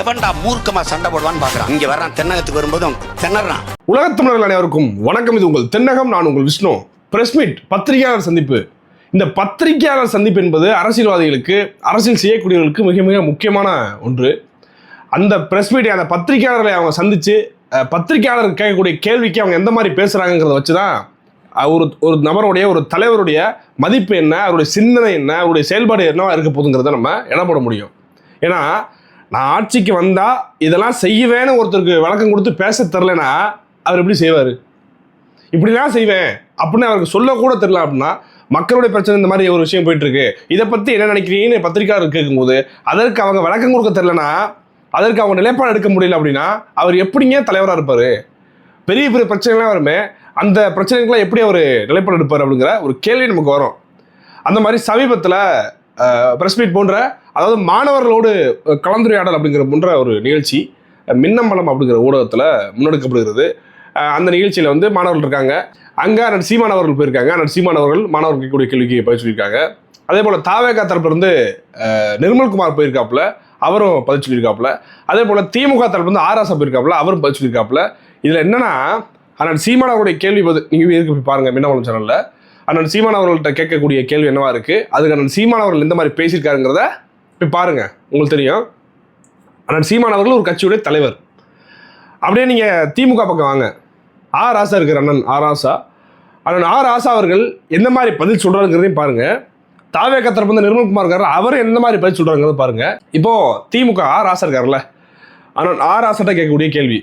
எவன்டா மூர்க்கமா சண்டை போடுவான்னு பாக்குறான். இங்க வர்றான் தென்னகத்துக்கு வரும்போதும் திணறான். உலகத்தமிழர்கள் அனைவருக்கும் வணக்கம். இது உங்கள் தென்னகம் நான் உங்கள் விஷ்ணு. பிரஸ் மீட் பத்திரிகையாளர் சந்திப்பு. இந்த பத்திரிகையாளர் சந்திப்பு என்பது அரசியல்வாதிகளுக்கு அரசியல் செய்யக்கூடியவர்களுக்கு மிக மிக முக்கியமான ஒன்று. அந்த பிரஸ் மீட் அந்த பத்திரிகையாளர்களை அவங்க சந்திச்சு அஹ், பத்திரிகையாளர் கேட்கக்கூடிய கேள்விக்கு அவங்க எந்த மாதிரி பேசுறாங்கிறத வச்சு தான் ஒரு ஒரு நபருடைய ஒரு தலைவருடைய மதிப்பு என்ன அவருடைய சிந்தனை என்ன அவருடைய செயல்பாடு என்னவா இருக்க போகுதுங்கிறத நம்ம என்ன பண்ண முடியும். ஏன்னா நான் ஆட்சிக்கு வந்தால் இதெல்லாம் செய்வேன்னு ஒருத்தருக்கு விளக்கம் கொடுத்து பேச தெரிலனா அவர் எப்படி செய்வார்? இப்படிலாம் செய்வேன். அப்படின்னு அவருக்கு சொல்லக்கூட தெரியல அப்படின்னா மக்களுடைய பிரச்சனை இந்த மாதிரி ஒரு விஷயம் போயிட்டுருக்கு. இதை பற்றி என்ன நினைக்கிறீங்கன்னு பத்திரிக்கையாளர் கேட்கும்போது அதற்கு அவங்க விளக்கம் கொடுக்க தெரிலனா அதற்கு அவங்க நிலைப்பாடு எடுக்க முடியல அப்படின்னா அவர் எப்படிங்க தலைவராக இருப்பார்? பெரிய பெரிய பிரச்சனைகள்லாம் வருமே அந்த பிரச்சனைகள்லாம் எப்படி அவர் நிலைப்பாடு எடுப்பார் அப்படிங்கிற ஒரு கேள்வி நமக்கு வரும். அந்த மாதிரி சமீபத்தில் பிரஸ் மீட் போன்ற அதாவது மாணவர்களோடு கலந்துரையாடல் அப்படிங்கிற போன்ற ஒரு நிகழ்ச்சி மின்னம்பலம் அப்படிங்கிற ஊடகத்தில் முன்னெடுக்கப்படுகிறது. அந்த நிகழ்ச்சியில் வந்து மாணவர்கள் இருக்காங்க. அங்கே அண்ணன் சீமானவர்கள் போயிருக்காங்க. அண்ணன் சீமானவர்கள் மாணவர்கள் கேட்கக்கூடிய கேள்விக்கு பதில் சொல்லியிருக்காங்க. அதே போல் தாவேகா தரப்புலேருந்து நிர்மல்குமார் போயிருக்காப்புல அவரும் பதில் சொல்லியிருக்காப்புல. அதே போல் திமுக தரப்புலேருந்து ஆராசா போயிருக்காப்புல அவரும் பதில் சொல்லியிருக்காப்புல. இதில் என்னென்னா அண்ணன் சீமான் அவருடைய கேள்வி பதில் நீங்கள் இருக்கு போய் பாருங்கள் மின்னமலம் சேனலில் அண்ணன் சீமான் அவர்கள்ட்ட கேட்கக்கூடிய கேள்வி என்னவா இருக்கு? அதுக்கு அண்ணன் சீமான் அவர்கள் எந்த மாதிரி பேசியிருக்காருங்கிறத போய் பாருங்க உங்களுக்கு தெரியும். அண்ணன் சீமான் அவர்கள் ஒரு கட்சியுடைய தலைவர். அப்படியே நீங்க திமுக பக்கம் வாங்க. ஆ ராசா இருக்கிற அண்ணன் ஆ ராசா. அண்ணன் ஆ ராசா அவர்கள் எந்த மாதிரி பதில் சொல்றாருங்கிறதையும் பாருங்க. தாவே கத்தரப்பு வந்து நிர்மல்குமார் இருக்காரு அவர் எந்த மாதிரி பதில் சொல்றாங்கிறத பாருங்க. இப்போ திமுக ஆ ராசா இருக்காருல்ல அண்ணன் ஆ ராசாட்ட கேட்கக்கூடிய கேள்வி.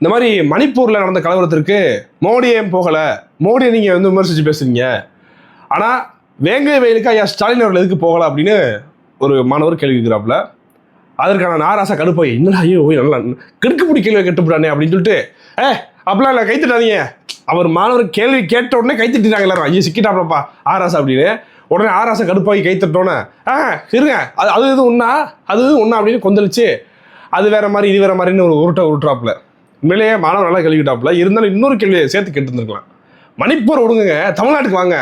இந்த மாதிரி மணிப்பூரில் நடந்த கலவரத்திற்கு மோடியே ஏன் போகலை? மோடியை நீங்கள் வந்து விமர்சித்து பேசுறீங்க. ஆனால் வேங்கை வயலுக்கு ஐயா ஸ்டாலின் அவர்கள் எதுக்கு போகலை அப்படின்னு ஒரு மாணவர் கேள்வி கேட்குறாப்புல. அதற்கான நாராசா கடுப்பாய் என்னடா ஐயோ நல்லா நல்லா கிடுக்குப்பிடி கேள்வி கட்டுப்பிடானே அப்படின்னு சொல்லிட்டு ஏ அப்படிலாம் இல்லை கைத்துட்டாதீங்க. அவர் மாணவர் கேள்வி கேட்ட உடனே கைத்தட்டிட்டாங்க எல்லாரும். ஐயோ சிக்கிட்டாப்லப்பா ஆராசா அப்படின்னு. உடனே ஆராசா கடுப்பாகி கைத்தட்டோன்னே ஆ இருங்க அது அது இது ஒன்றா அது இது ஒன்றா அப்படின்னு கொந்தளிச்சு அது வேற மாதிரி இது வேற மாதிரின்னு ஒரு உருட்டை உருட்டுறாப்புல. உண்மையிலேயே மாணவர் நல்லா கேள்விக்கிட்டாப்புல இருந்தாலும் இன்னொரு கேள்வியை சேர்த்து கேட்டுருந்துருக்கலாம். மணிப்பூர் விடுங்க தமிழ்நாட்டுக்கு வாங்க.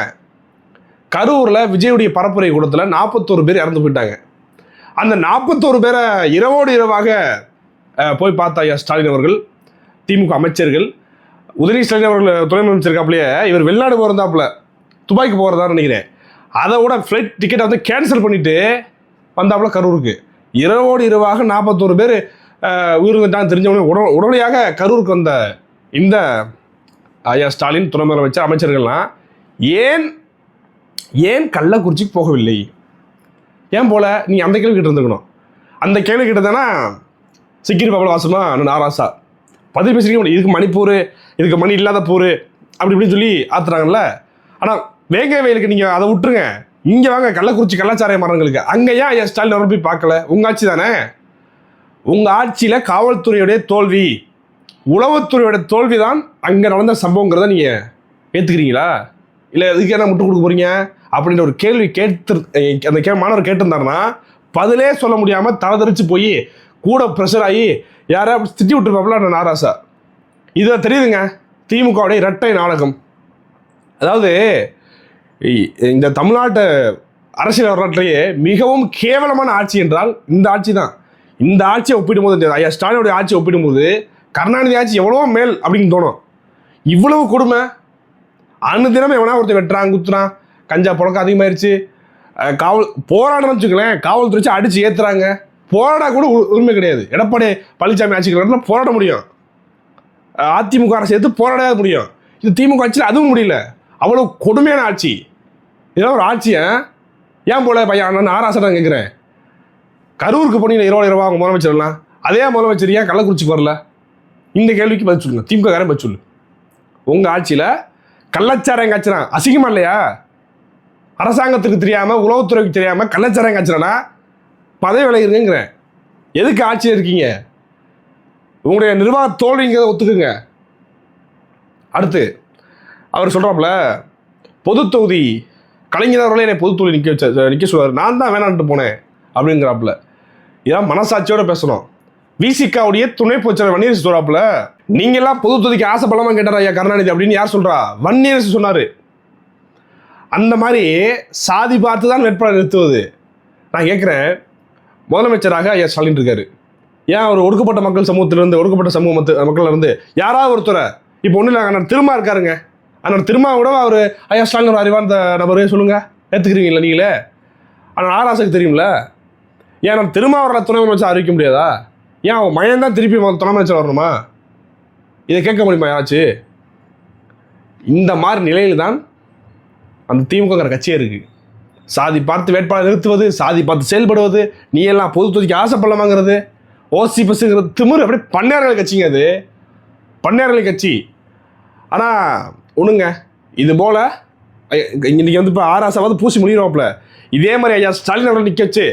கரூரில் விஜயுடைய பரப்புரை கூடத்தில் நாற்பத்தோரு பேர் இறந்து போயிட்டாங்க. அந்த நாற்பத்தோரு பேரை இரவோடு இரவாக போய் பார்த்தா ஐயா ஸ்டாலின் அவர்கள் திமுக அமைச்சர்கள் உதயநிதி ஸ்டாலின் அவர்கள் துணை அமைச்சிருக்காப்புலையே இவர் வெளிநாடு போகிறதாப்புல துபாய்க்கு போகிறதா நினைக்கிறேன். அதை விட ஃப்ளைட் டிக்கெட்டை வந்து கேன்சல் பண்ணிவிட்டு வந்தாப்புல கரூருக்கு. இரவோடு இரவாக நாற்பத்தோரு பேர் உயிரிழந்துட்டாங்க தெரிஞ்சவொடனே உட உடனடியாக கரூருக்கு வந்த இந்த ஐயா ஸ்டாலின் துணை முதலமைச்சர் அமைச்சர்கள்லாம் ஏன் ஏன் கள்ளக்குறிச்சிக்கு போகவில்லை? ஏன் போல? நீ அந்த கேள்வி கிட்ட இருந்துக்கணும். அந்த கேள்வி கிட்ட தானே சிக்கிரி பபல வாசமா நாராசா பதில் பேசிருக்க முடியும் இதுக்கு மணிப்பூர் இதுக்கு மணி இல்லாத போர் அப்படி இப்படின்னு சொல்லி ஆத்துறாங்கல்ல. ஆனால் வேங்க வயலுக்கு நீங்கள் அதை விட்டுருங்க. இங்கே வாங்க கள்ளக்குறிச்சி கள்ளச்சாராய மரங்களுக்கு. அங்கே ஏன் ஐயா ஸ்டாலின் அவரை போய் பார்க்கல? உங்க ஆட்சி தானே? உங்கள் ஆட்சியில் காவல்துறையுடைய தோல்வி உளவுத்துறையோட தோல்வி தான் அங்கே நடந்த சம்பவங்கிறத நீங்கள் ஏற்றுக்கிறீங்களா இல்லை இதுக்கு என்ன முட்டு கொடுக்க போறீங்க? அப்படின்ற ஒரு கேள்வி கேட்டு அந்த கே மாணவர் கேட்டிருந்தாருன்னா பதிலே சொல்ல முடியாமல் தலதரிச்சு போய் கூட ப்ரெஷர் ஆகி யாரை திட்டி விட்டுருப்பாப்புல நான் நாராசா. இதில் தெரியுதுங்க. திமுகவுடைய இரட்டை நாடகம். அதாவது இந்த தமிழ்நாட்டு அரசியல் வரலாற்றிலேயே மிகவும் கேவலமான ஆட்சி என்றால் இந்த ஆட்சி தான். இந்த ஆட்சியை ஒப்பிடும்போது ஐயா ஸ்டாலினுடைய ஆட்சியை ஒப்பிடும்போது கருணாநிதி ஆட்சி எவ்வளோ மேல் அப்படின்னு தோணும். இவ்வளவு கொடுமை. அன்னு தினமும் எவனா ஒருத்தர் வெட்டுறான் குத்துறான் கஞ்சா புழக்கம் அதிகமாயிருச்சு. காவல் போராடணும்னு வச்சுக்கலேன் காவல்துறை வச்சு அடிச்சு ஏத்துறாங்க. போராட கூட உ- உரிமை கிடையாது. எடப்பாடி பழனிசாமி ஆட்சிக்கு போராட முடியும். அதிமுக அரசு எடுத்து போராட முடியும். இது திமுக ஆட்சியில் அதுவும் முடியல. அவ்வளோ கொடுமையான ஆட்சி. இதெல்லாம் ஒரு ஆட்சியை? ஏன் போல பையன்? அண்ணன் ஆராசனம் கேட்குறேன். கரூருக்கு போனீங்க இருபது ரூபா அவங்க முதலமைச்சர்லாம் அதே முதலமைச்சர் ஏன் கள்ளக்குறிச்சிக்கு வரல இந்த கேள்விக்கு பதில் சொல்லுங்க. திமுக காரன் பதில் சொல்லு. உங்கள் ஆட்சியில் கள்ளச்சாராயம் காய்ச்சிறான். அசிங்கமா இல்லையா? அரசாங்கத்துக்கு தெரியாமல் உளவுத்துறைக்கு தெரியாமல் கள்ளச்சாரம் காய்ச்சிறானா? பதவி விளையுறேங்கிறேன் எதுக்கு ஆட்சியில் இருக்கீங்க? உங்களுடைய நிர்வாக தோல்விங்கிறத ஒத்துக்குங்க. அடுத்து அவர் சொல்கிறாப்புல பொது தொகுதி கலைஞர் அவர்களே என்னை பொது தொகுதி நிற்க வச்ச நிற்க சொல்வார் நான் தான் வேணான்ட்டு போனேன் அப்படிங்கிறாப்புல. இதான் மனசாட்சியோட பேசணும். விசிகாவுடைய துணை போச்சர் வன்னியரசு சொல்றாப்புல நீங்கெல்லாம் பொது தொகுதிக்கு ஆசைப்படலாமா கேட்டார் ஐயா கருணாநிதி அப்படின்னு யார் சொல்றா? வன்னியரசு சொன்னாரு. அந்த மாதிரி சாதி பார்த்து தான் வேட்பாளர் நிறுத்துவது. நான் கேட்குறேன் முதலமைச்சராக ஐயா ஸ்டாலின் இருக்காரு. ஏன் ஒரு ஒடுக்கப்பட்ட மக்கள் சமூகத்திலிருந்து ஒடுக்கப்பட்ட சமூக மத்த- மக்கள்ல இருந்து யாராவது ஒருத்தரை இப்போ ஒன்றும் இல்லை அண்ணன் திருமா இருக்காருங்க. அண்ணன் திருமா கூட அவர் ஐயா ஸ்டாலின் ஒரு அறிவார்ந்த நபரே சொல்லுங்க. ஏற்றுக்கிறீங்களா நீங்களே? ஆனால் ஆராசுக்கு தெரியும்ல? ஏன் நம்ம திருமாவளவரை துணை முதலமைச்சர் அறிவிக்க முடியாதா? ஏன் அவன் மயன் தான் திருப்பி துணை முதலமைச்சர் வரணுமா? இதை கேட்க முடியுமா யாராச்சும் இந்த மாதிரி நிலையில் தான் அந்த திமுகங்கிற கட்சியே இருக்கு. சாதி பார்த்து வேட்பாளர் நிறுத்துவது சாதி பார்த்து செயல்படுவது நீ எல்லாம் பொது தொகுதிக்கு ஆசைப்படலாமாங்கிறது ஓசி பஸ்ஸுங்கிற திமிரு அப்படியே பன்னேரங்கள் கட்சிங்க அது. பன்னேரங்கள் கட்சி. ஆனால் ஒன்றுங்க இது போல் இன்னைக்கு வந்து இப்போ ஆராசாவது பூசி முடியிறோப்ல இதே மாதிரி ஐயா ஸ்டாலின் அவர்கள் நிற்க வச்சு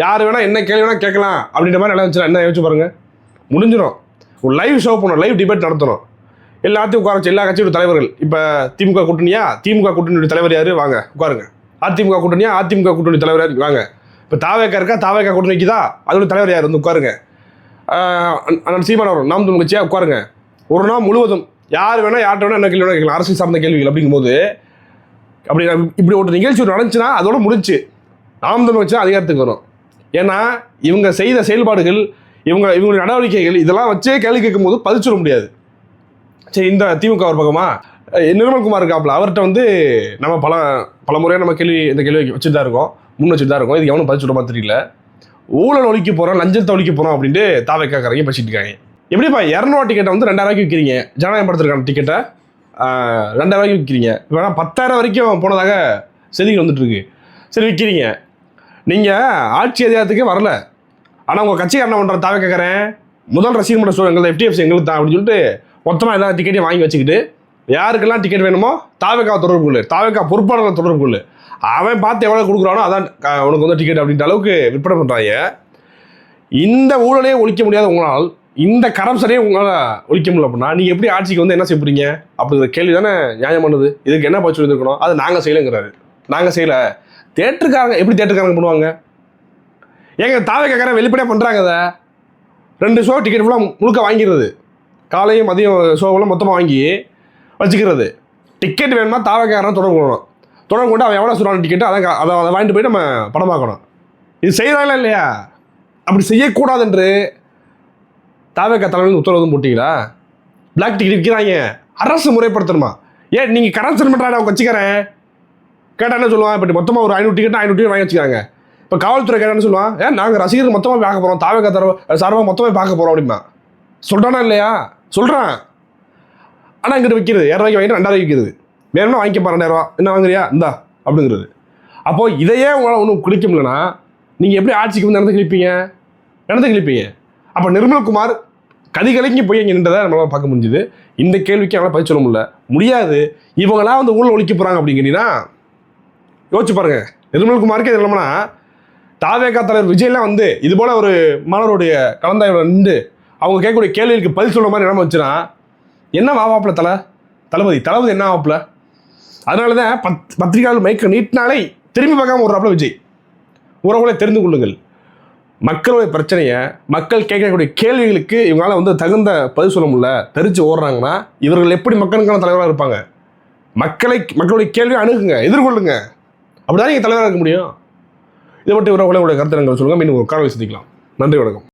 யார் வேணால் என்ன கேள்வி வேணால் கேட்கலாம் அப்படின்ற மாதிரி நினைச்சு என்ன யோசிச்சு பாருங்கள் முடிஞ்சிடும் ஒரு லைவ் ஷோ பண்ணணும் லைவ் டிபேட் நடத்தணும் எல்லாத்தையும் உட்கார வச்சு எல்லா கட்சியோட தலைவர்கள் இப்போ திமுக கூட்டணியா? திமுக கூட்டணியோட தலைவர் யார்? வாங்க உட்காருங்க. அதிமுக கூட்டணியா? அதிமுக கூட்டணி தலைவர் யார்? வாங்க. இப்போ தாவேக்கா இருக்கா? தாவேக்கா கூட்டணி வைக்குதா? அதோட தலைவர் யார்? வந்து உட்காருங்க. அண்ணன் அண்ணன் சீமான் அவர் நாம் தமிழ் உட்காருங்க. ஒரு நாள் முழுவதும் யார் வேணால் யார்கிட்ட வேணால் என்ன கேள்வி வேணால் கேட்கலாம். அரசியல் சார்ந்த கேள்விகள் அப்படிங்கும்போது அப்படி இப்படி ஒரு நிகழ்ச்சி ஒன்று நடந்துச்சுன்னா அதோட முடிஞ்சு நாம் தமிழ் கட்சி அதிகாரத்துக்கு வரும். ஏன்னா இவங்க செய்த செயல்பாடுகள் இவங்க இவங்களுடைய நடவடிக்கைகள் இதெல்லாம் வச்சே கேள்வி கேட்கும்போது போது பதிச்சிட முடியாது. சரி இந்த திமுக ஒரு பக்கமா? நிர்மல்குமார் இருக்காப்புல அவர்கிட்ட வந்து நம்ம பல பல முறையாக நம்ம கேள்வி இந்த கேள்வி வச்சுட்டு தான் இருக்கோம் முன் வச்சுட்டு தான் இருக்கோம் இது எவனும் பதில் தெரியல. ஊழல் ஒழிக்க போகிறோம் லஞ்சத்தை ஒழிக்க போகிறோம் அப்படின்ட்டு தாவைக்காரங்க பேசிட்டு இருக்காங்க. எப்படிப்பா இரநூறுவா டிக்கெட்டை வந்து ரெண்டாயிரம் ரூபாய்க்கு விற்கிறீங்க ஜனநாயகம் படத்திற்கான டிக்கெட்டை ரெண்டாயிரம் ரூபாய்க்கு விற்கிறீங்க இப்போ பத்தாயிரம் வரைக்கும் போனதாக செய்திகள் வந்துட்டு இருக்கு. சரி விற்கிறீங்க நீங்கள் ஆட்சி அதிகாரத்துக்கே வரல. ஆனால் உங்கள் கட்சிக்காரன் என்ன பண்ணுற தாவை கேட்குறேன் முதல் ரசிகர் மன்ற சூழல் எங்களுக்கு எஃப்டிஎஃப்சி எங்களுக்கு தான் அப்படின்னு சொல்லிட்டு மொத்தமாக எல்லா டிக்கெட்டையும் வாங்கி வச்சுக்கிட்டு யாருக்கெல்லாம் டிக்கெட் வேணுமோ தாவேக்கா தொடர்பு கொள்ளு. தாவேக்கா பொறுப்பாளர்கள் தொடர்பு கொள்ளு. அவன் பார்த்து எவ்வளோ கொடுக்குறானோ அதான் உனக்கு வந்து டிக்கெட் அப்படின்ற அளவுக்கு விற்பனை பண்ணுறாங்க இந்த ஊழலே ஒழிக்க முடியாத உங்களால் இந்த கரப்ஷனையே உங்களால் ஒழிக்க முடியல அப்படின்னா நீங்கள் எப்படி ஆட்சிக்கு வந்து என்ன செய்ய அப்படிங்கிற கேள்வி தானே நியாயம் பண்ணுது. இதுக்கு என்ன பதில் சொல்லியிருக்கணும் அது நாங்கள் செய்யலைங்கிறாரு. நாங்கள் செய்யலை. தேட்டருக்காரங்க எப்படி தேட்டருக்காரங்க பண்ணுவாங்க? ஏங்க கேட்குற வெளிப்படையாக பண்ணுறாங்க அதை? ரெண்டு ஷோ டிக்கெட் ஃபுல்லாக முழுக்க வாங்கிடுறது. காலையும் மதியம் ஷோவெல்லாம் மொத்தமாக வாங்கி வச்சுக்கிறது. டிக்கெட் வேணுமா தாவைக்காரன் தொடர்பு கொள்ளணும். தொடர்பு கொண்டு அவன் எவ்வளோ சொல்கிறான் டிக்கெட்டு அதை அதை அதை வாங்கிட்டு போய் நம்ம படம் இது செய்கிறாங்களா இல்லையா? அப்படி செய்யக்கூடாது என்று தாவேக்கா தலைவர்கள் உத்தரவு போட்டிங்களா? பிளாக் டிக்கெட் விற்கிறாங்க அரசு முறைப்படுத்தணுமா? ஏன் நீங்கள் கரன்சன் பண்ணுறாங்க அவங்க வச்சுக்கிறேன் கேட்டால் என்ன சொல்லுவான் இப்போ மொத்தமாக ஒரு ஐநூறு டிக்கெட் ஐநூறு டிக்கெட் வாங்கி வச்சுக்காங்க இப்போ காவல்துறை கேட்டான்னு சொல்லுவான் ஏன் நாங்கள் ரசிகர்கள் மொத்தமாக பார்க்க போகிறோம் தாவக தரவு சார்பாக மொத்தமாக பார்க்க போகிறோம் அப்படிமா சொல்கிறானா இல்லையா? சொல்கிறான் ஆனால் இங்கிட்ட விற்கிறது இரநூறுவாய்க்கு வாங்கிட்டு ரெண்டாயிரம் விற்கிறது வேணும்னா வாங்கிக்கப்பா ரெண்டாயிரரூவா என்ன வாங்குறியா? இந்தா அப்படிங்கிறது. அப்போது இதையே உங்களால் ஒன்றும் குளிக்க முடியலனா நீங்கள் எப்படி ஆட்சிக்கு வந்து நடந்து கிழிப்பீங்க? நடந்து கிழிப்பீங்க. அப்போ நிர்மல்குமார் கதிகலைக்கு போய் இங்கே நின்றதை நம்மளால் பார்க்க முடிஞ்சுது. இந்த கேள்விக்கு அவங்களால பதில் சொல்ல முடியல. முடியாது. இவங்களாம் வந்து ஊழல் ஒழிக்க போகிறாங்க அப்படிங்கிறீங்கன்னா யோசிச்சு பாருங்க. நிர்மல்குமாருக்கு இது இல்லாமனா தாவேகா தலைவர் விஜய்லாம் வந்து இது போல ஒரு மாணவருடைய கலந்தாய்வு நின்று அவங்க கேட்கக்கூடிய கேள்விகளுக்கு பதில் சொல்ற மாதிரி நிலைமை வச்சுன்னா என்ன ஆவாப்புல தலை? தளபதி தளபதி என்ன ஆவாப்புல? அதனால தான் பத் பத்திரிகையாளர் மைக்க நீட்டினாலே திரும்பி பார்க்காம விடுறாப்புல விஜய். உறவுகளை தெரிந்து கொள்ளுங்கள். மக்களுடைய பிரச்சனையை மக்கள் கேட்கக்கூடிய கேள்விகளுக்கு இவங்களால வந்து தகுந்த பதில் சொல்ல முடியல தெரிச்சு ஓடுறாங்கன்னா இவர்கள் எப்படி மக்களுக்கான தலைவராக இருப்பாங்க? மக்களை மக்களுடைய கேள்வியை அணுகுங்க எதிர்கொள்ளுங்க. அப்படிதான் நீங்கள் தலைவராக இருக்க முடியும்? இதை மட்டும் உறவுகளை உங்களுடைய கருத்து சொல்லுங்கள் மீண்டும் ஒரு காணொலி சந்திக்கலாம். நன்றி வணக்கம்.